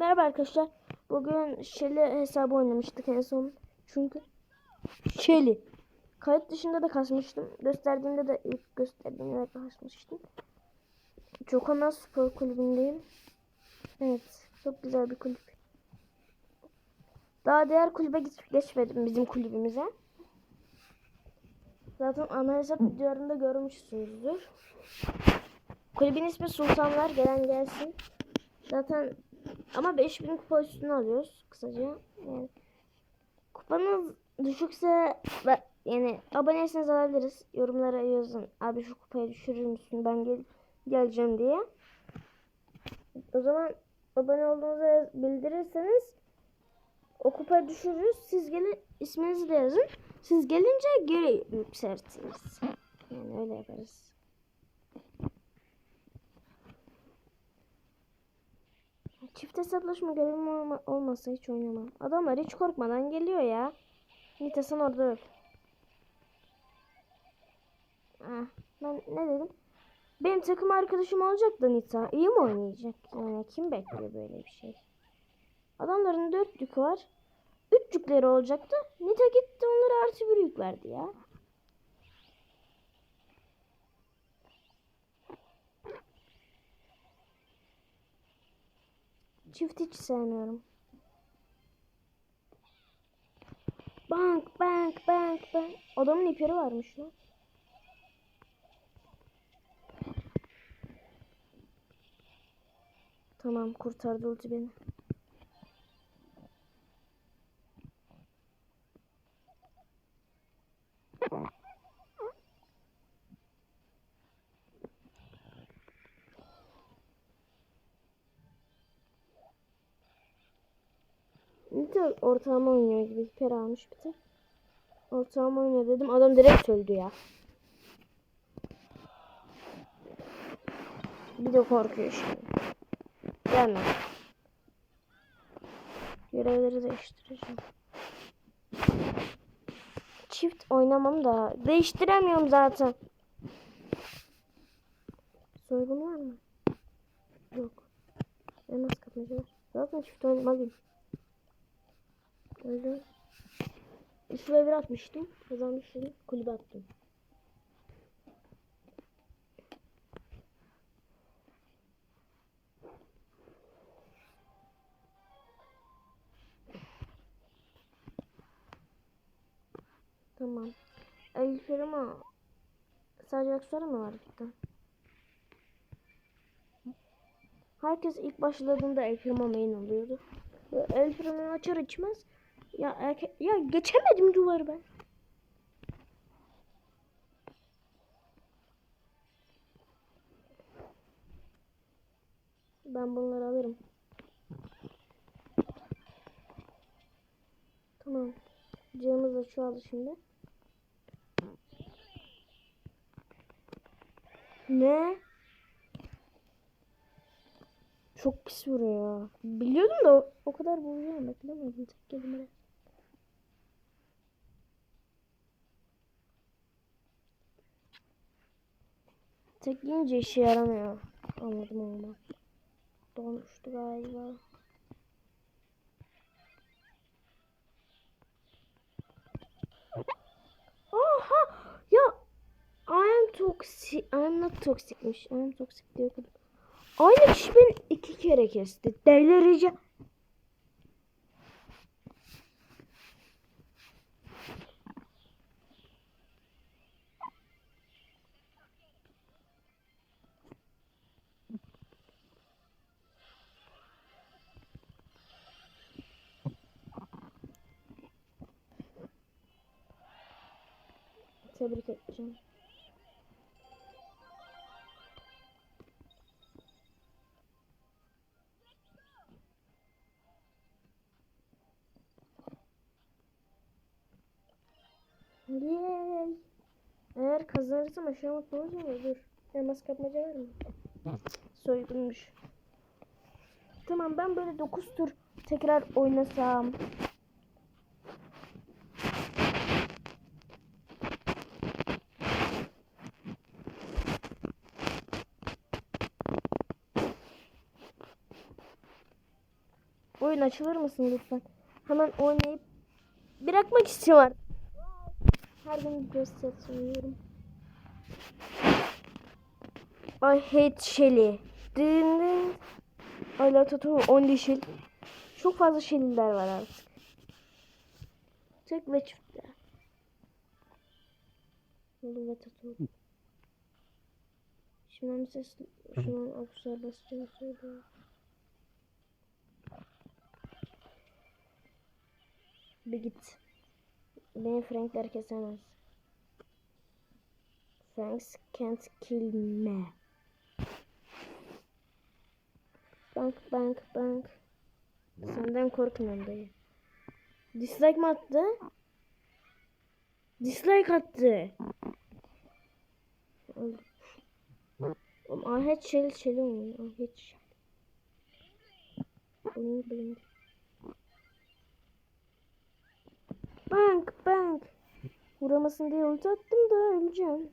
Merhaba arkadaşlar. Bugün Shelly hesabı oynamıştık en son. Çünkü Shelly. Kayıt dışında da kasmıştım. Gösterdiğimde de ilk gösterdiğimde de kasmıştım. Çokoman Spor Kulübü'ndeyim. Evet. Çok güzel bir kulüp. Daha diğer kulübe geç- geçmedim bizim kulübümüze. Zaten ana hesap videolarında görmüşsünüzdür. Kulübün ismi Sultanlar. Gelen gelsin. Zaten ama 5000 kupa üstüne alıyoruz kısaca. Yani kupanız düşükse yani aboneyseniz alabiliriz. Yorumlara yazın. Abi şu kupayı düşürür müsün? Ben gel geleceğim diye. O zaman abone olduğunuzu bildirirseniz o kupayı düşürürüz. Siz gelin isminizi de yazın. Siz gelince geri yükseltiriz. Yani öyle yaparız. Çift hesaplaşma görevim olma- olmasa hiç oynamam. Adamlar hiç korkmadan geliyor ya. Nita sen orada öl. Ah, ben ne dedim? Benim takım arkadaşım olacak da Nita. İyi mi oynayacak? Yani kim bekliyor böyle bir şey? Adamların dört yükü var. Üç yükleri olacaktı. Nita gitti onlara artı bir yük verdi ya. Çift hiç sevmiyorum. Bank bank bank bank. Adamın iperi varmış lan. Tamam kurtardı ulti beni. Bir de ortağıma oynuyor gibi. Hiper almış bir de. Ortağıma oynuyor dedim. Adam direkt öldü ya. Bir de korkuyor şimdi. Gelme. Görevleri değiştireceğim. Çift oynamam da. Değiştiremiyorum zaten. Soygun var mı? Yok. Elmas kapmaca var. Zaten çift oynamalıyım. Öyle. Şuraya bir atmıştım. Kazanmıştım. Kulübe attım. Tamam. Elif ama sadece aksesuarı mı var cidden? Herkes ilk başladığında El main oluyordu. El açar açmaz ya erke- ya geçemedim duvarı ben. Ben bunları alırım. Tamam. Canımız da çoğaldı şimdi. Ne? Çok pis vuruyor. Biliyordum da o, o kadar vuracağını beklemiyordum tek kelimeyle. Tek işe yaramıyor. Anladım ama. Dolmuştu galiba. Oha! Ya I am toxic. I am not toxicmiş. I am toxic okudum. Aynı kişi beni iki kere kesti. Delireceğim. Tebrik edeceğim. Yay. Eğer kazanırsam aşağı olacağım ya dur. Elmas kapmaca var mı? Soygunmuş. Tamam ben böyle 9 tur tekrar oynasam. Oyun açılır mısın lütfen? Hemen oynayıp bırakmak istiyorum. Her gün bir set sunuyorum. I hate Shelly. Dın. I love tattoo only Shelly. Çok fazla Shelly'ler var artık. Tek ve çiftler. Yolu ve tattoo. Şimdi ses şuna akusar basacağım söylüyorum. Bir git. Beni Frankler kesemez. Franks can't kill me. Bank bank bank. Senden korkmuyorum dayı. Dislike mi attı? Dislike attı. Öldüm. Oğlum I hate shell shell oynuyor. I hate shell. Blink blink. Bank bank. Vuramasın diye ulti attım da öleceğim.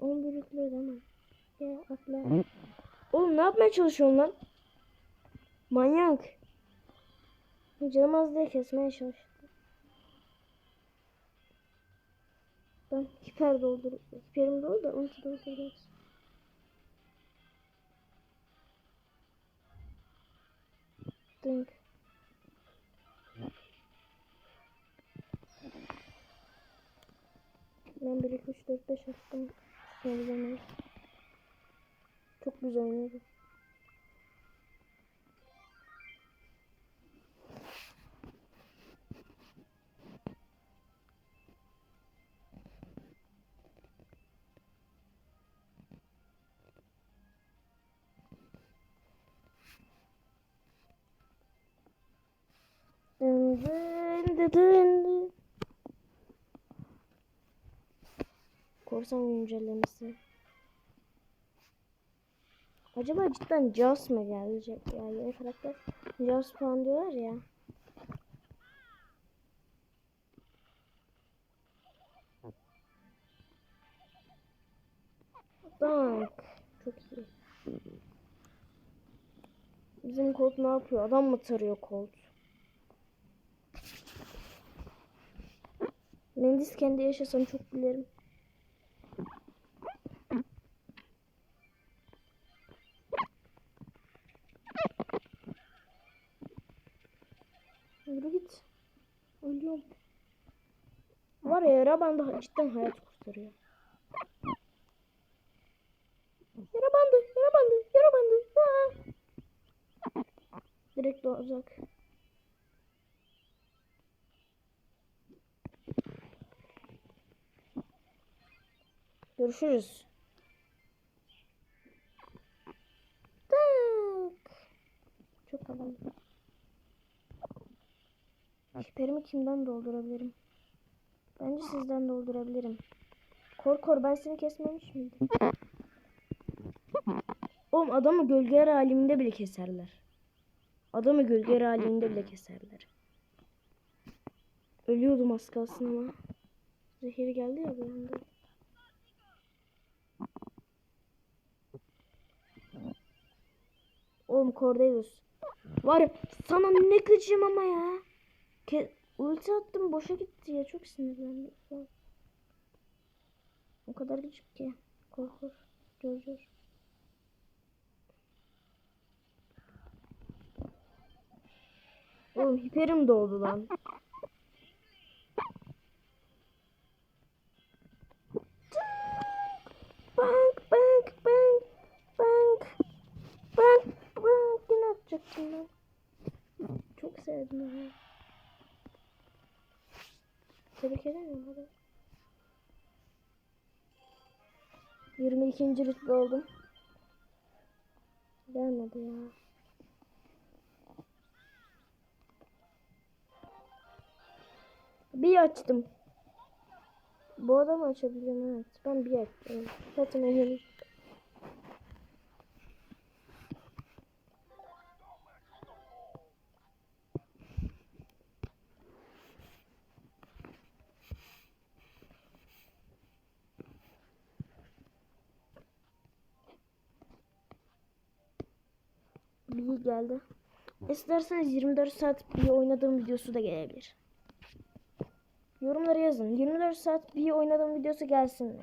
11 yükledi ama. Ya atla. Oğlum ne yapmaya çalışıyorsun lan? Manyak. Canım az diye kesmeye çalıştım. Ben hiper doldur. Hiperim dolu da ulti dolduracağız. Dink. Ben 1, 2, 3, 4, 5 attım. Söyleyeceğim. Çok güzel oynadı. Dın dın dın dın dın. Korsan güncellemesi. Acaba cidden Jaws mı gelecek ya yeni karakter? Jaws falan diyorlar ya. Dank. Çok iyi. Bizim Colt ne yapıyor? Adam mı tarıyor Colt? Mendis kendi yaşasam çok gülerim. Yürü git. Ölüyorum. Yara bandı cidden hayat kurtarıyor. Yara bandı, yara bandı, yara bandı. Aa! Direkt doğacak. Görüşürüz. Tak. Çok havalı. Hiperimi kimden doldurabilirim? Bence sizden doldurabilirim. Kor kor ben seni kesmemiş miydim? Oğlum adamı gölgeler halinde bile keserler. Adamı gölgeler halinde bile keserler. Ölüyordum az kalsın ama. Zehir geldi ya bir anda. Oğlum Cordeus. Var sana ne gıcım ama ya. Ke ulti attım boşa gitti ya çok sinirlendim. şu. O kadar gıcık ki. Korkur. Göreceğiz. Oğlum hiperim doldu lan. Bank bank bank bank bank bank yine atacaktım ben. Çok sevdim onu. Tebrik ederim hadi. 22. rütbe oldum. Gelmedi ya. Bir açtım. Bu adamı açabilirim evet. Ben bir açtım. Zaten henüz. Bir geldi. İsterseniz 24 saat bir oynadığım videosu da gelebilir. Yorumlara yazın. 24 saat bir oynadığım videosu gelsin mi?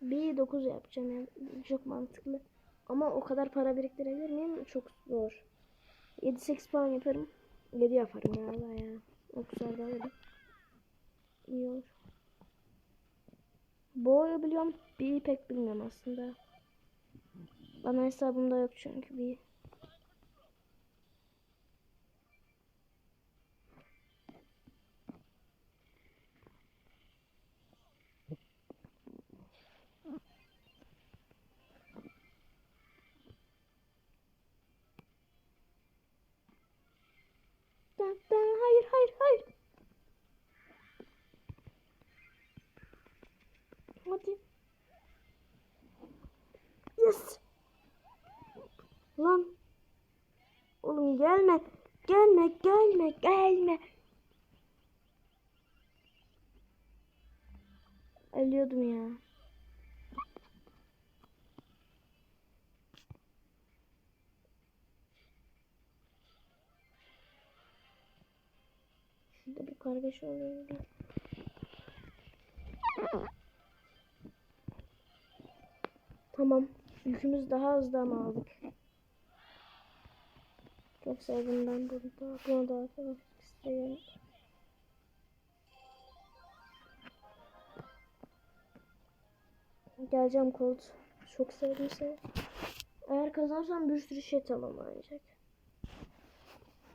Bir 9 yapacağım yani çok mantıklı. Ama o kadar para biriktirebilir miyim? Çok zor. 7-8 puan yaparım. 7 yaparım galiba ya. O kadar da öyle. İyi olur. Boyu biliyorum. Bir pek bilmiyorum aslında. Bana hesabımda yok çünkü bir. Ben, ben, hayır hayır hayır. Hadi. Yes. Lan. Oğlum gelme. Gelme gelme gelme. Ölüyordum ya. Şurada bir kargaşa oluyor. Tamam. Yükümüz daha hızlı ama aldık. Çok sevdim ben bunu. Bunu da atmak istiyorum. Geleceğim Colt. Çok sevdim seni. Eğer kazansam bir sürü şey tamamlanacak.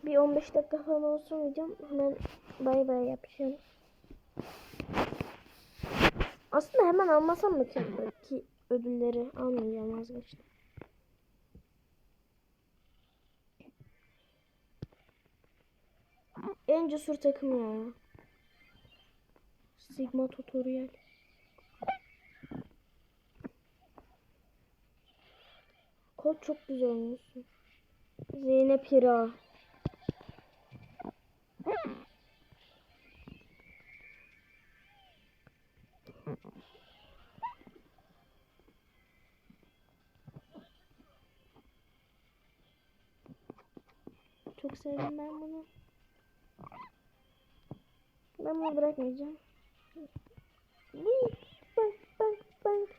Bir 15 dakika falan olsun videom. Hemen bay bay yapacağım. Aslında hemen almasam mı ki, ödülleri almayacağım vazgeçtim. En cesur takım ya. Sigma tutorial. Kod çok güzel olmuşsun. Zeynep Hira. Çok sevdim ben bunu. Ben bunu bırakmayacağım. Bak bak bak.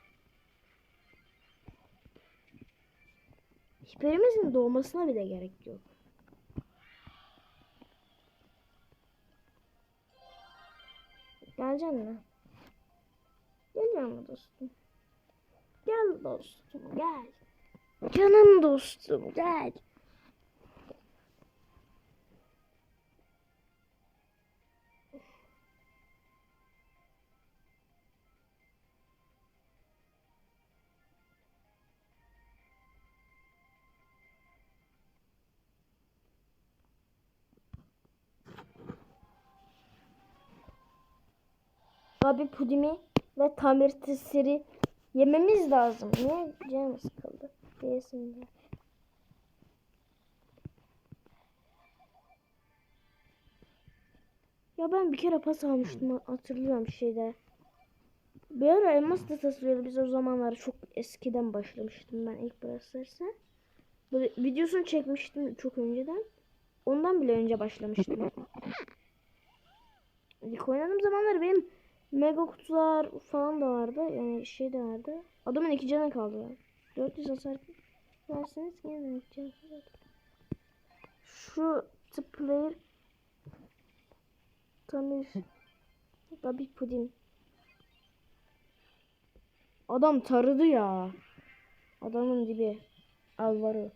Hiçbirimizin doğmasına bile gerek yok. Geleceksin mi? Geliyorum mu dostum? Gel dostum gel. Canım dostum gel. Babi pudimi ve tamir tisiri yememiz lazım. Niye canım sıkıldı? Diyesim de. Ya ben bir kere pas almıştım hatırlıyorum şeyde. Bir ara elmas da tasarıyordu. Biz o zamanlar çok eskiden başlamıştım ben ilk Brawl Böyle videosunu çekmiştim çok önceden. Ondan bile önce başlamıştım. İlk oynadığım zamanlar benim mega kutular falan da vardı. Yani şey de vardı. Adamın iki canı kaldı. 400 hasar verseniz yine iki canı kaldı. Şu tip player Tamir Babi puding Adam tarıdı ya. Adamın dibi. Alvaro.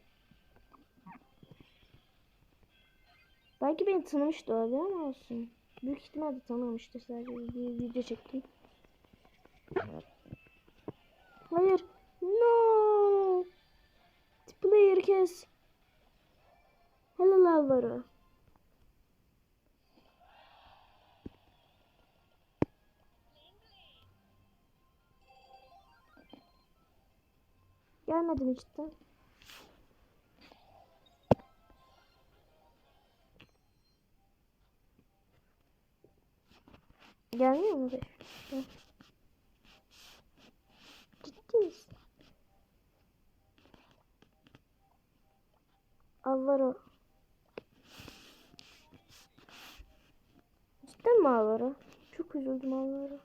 Belki beni tanımıştı olabilir ama olsun. Büyük ihtimalle tanımamıştır sadece bir video çektim. Hayır. No. Player kes. Helal Alvaro. Gelmedim işte. Gelmiyor mu? Ciddi misin? Alvaro. Cidden mi Alvaro? Çok üzüldüm Alvaro.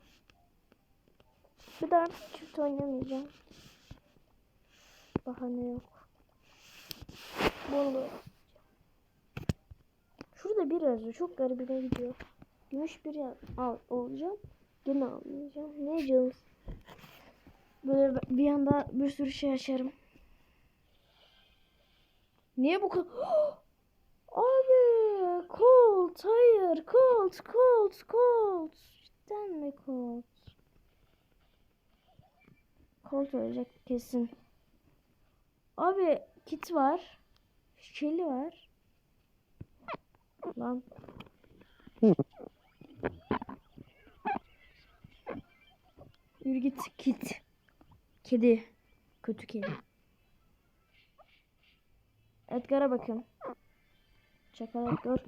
Bir daha çift oynamayacağım. Bahane yok. Bolu. Şurada bir yazıyor. Çok garibine gidiyor. Gümüş bir al olacağım. Gene almayacağım. Ne canım? Böyle bir anda bir sürü şey açarım. Niye bu kadar? Abi Colt hayır Colt Colt Colt cidden mi Colt? Colt ölecek kesin. Abi kit var. Shelly var. Lan. Yürü git kit. Kedi. Kötü kedi. Edgar'a bakın. Çakal Edgar.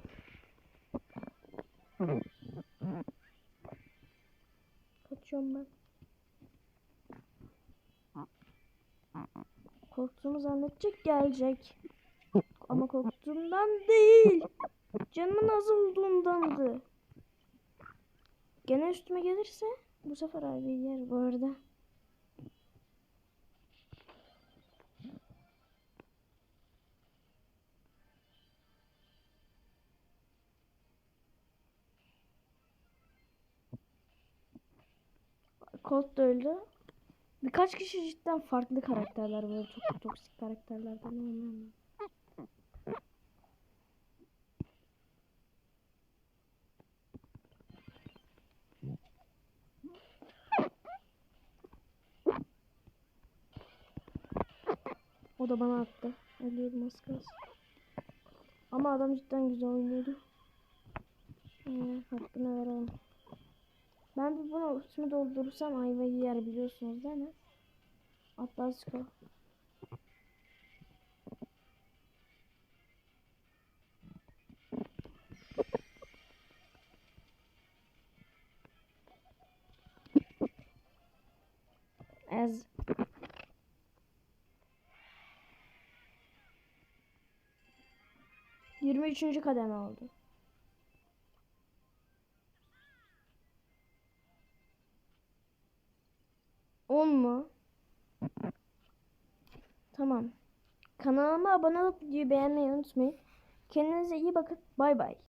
Kaçıyorum ben. Korktuğumu zannedecek gelecek. Ama korktuğumdan değil. Canımın az olduğundandı. Gene üstüme gelirse bu sefer abi yer bu arada. Colt da öldü. Birkaç kişi cidden farklı karakterler böyle çok toksik karakterlerden oynayan. O da bana attı. Ölüyordum az kalsın. Ama adam cidden güzel oynuyordu. Ee, hakkını verelim. Ben bir bunu üstümü doldurursam ayvayı yer biliyorsunuz değil mi? Hatta sıkı. 23. kademe oldu. On mu? Tamam. Kanalıma abone olup videoyu beğenmeyi unutmayın. Kendinize iyi bakın. Bay bay.